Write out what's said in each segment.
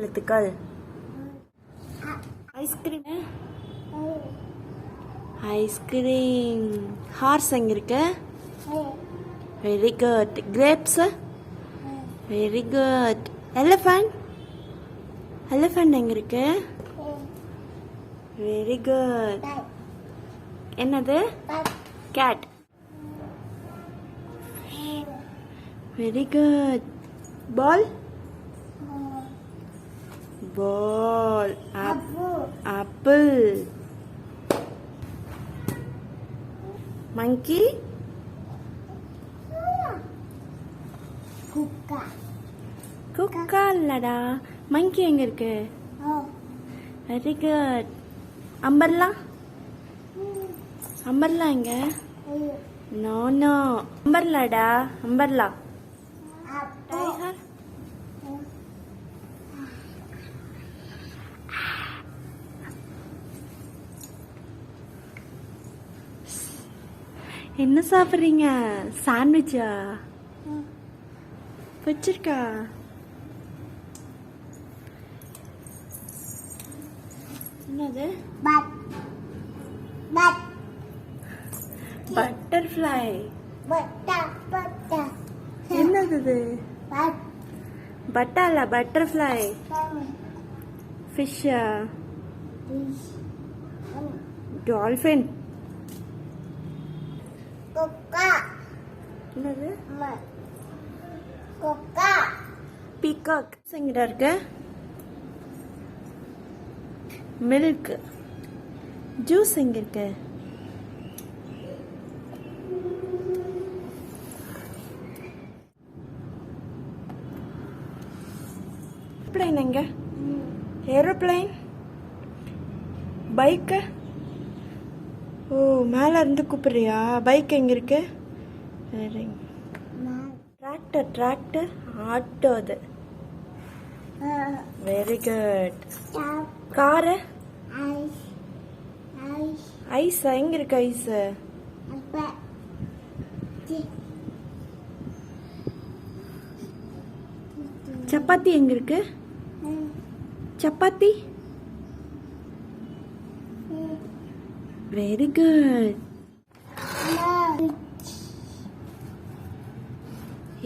எழுத்துக்கள். Ice cream. Ice cream. Hours எங்க இருக்கு very good grapes very good elephant elephant எங்க இருக்கு வெரி குட் என்னது? Cat very good ball ball apple monkey குக்கா இல்லடா மங்கி எங்க இருக்கு? வெரி குட் அம்பர்லா அம்பர்லா எங்க? நோ நோ அம்பர்லாடா அம்பர்லா என்ன சாப்பிட்றீங்க? சாண்ட்விச்சா? வச்சிருக்கா. என்னது? பட்டர்ஃப்ளை என்னது இது? பட்டா இல்ல பட்டர்ஃப்ளை ஃபிஷ்ஷா டால்ஃபின் என்னது? பீகாக். எங்கிட்ட இருக்கு? மில்க். ஜூஸ் எங்க இருக்கு? ஏரோப்ளைன் எங்க? ஏரோப்ளைன் பைக்கு ஓ மேலே இருந்து கூப்பிடுறியா? பைக் எங்கே இருக்கு? டிராக்டர் டிராக்டர் ஆட்டோ அது. வெரி குட் காரு ஐஸ் எங்க இருக்கு ஐஸ் சப்பாத்தி எங்க இருக்கு? சப்பாத்தி? வெரி குட்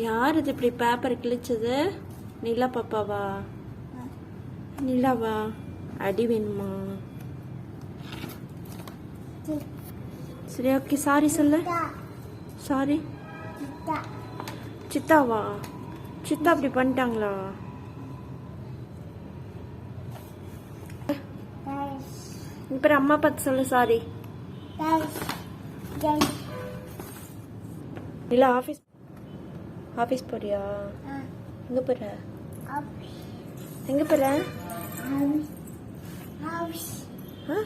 யார் இது இப்படி பேப்பர் கிழிச்சது? நிலா பாப்பாவா? நிலாவா? அடி வேணுமா? சரி ஓகே சாரி சொல்லு. சாரி சித்தாவா? சித்தா அப்படி பண்ணிட்டாங்களா? இப்போ அம்மா பார்த்து சொல்லு சாரி இல்லை ஆஃபீஸ் ஆஃபீஸ் போறியா? எங்கே போகிற எங்கே போகிற ஆ?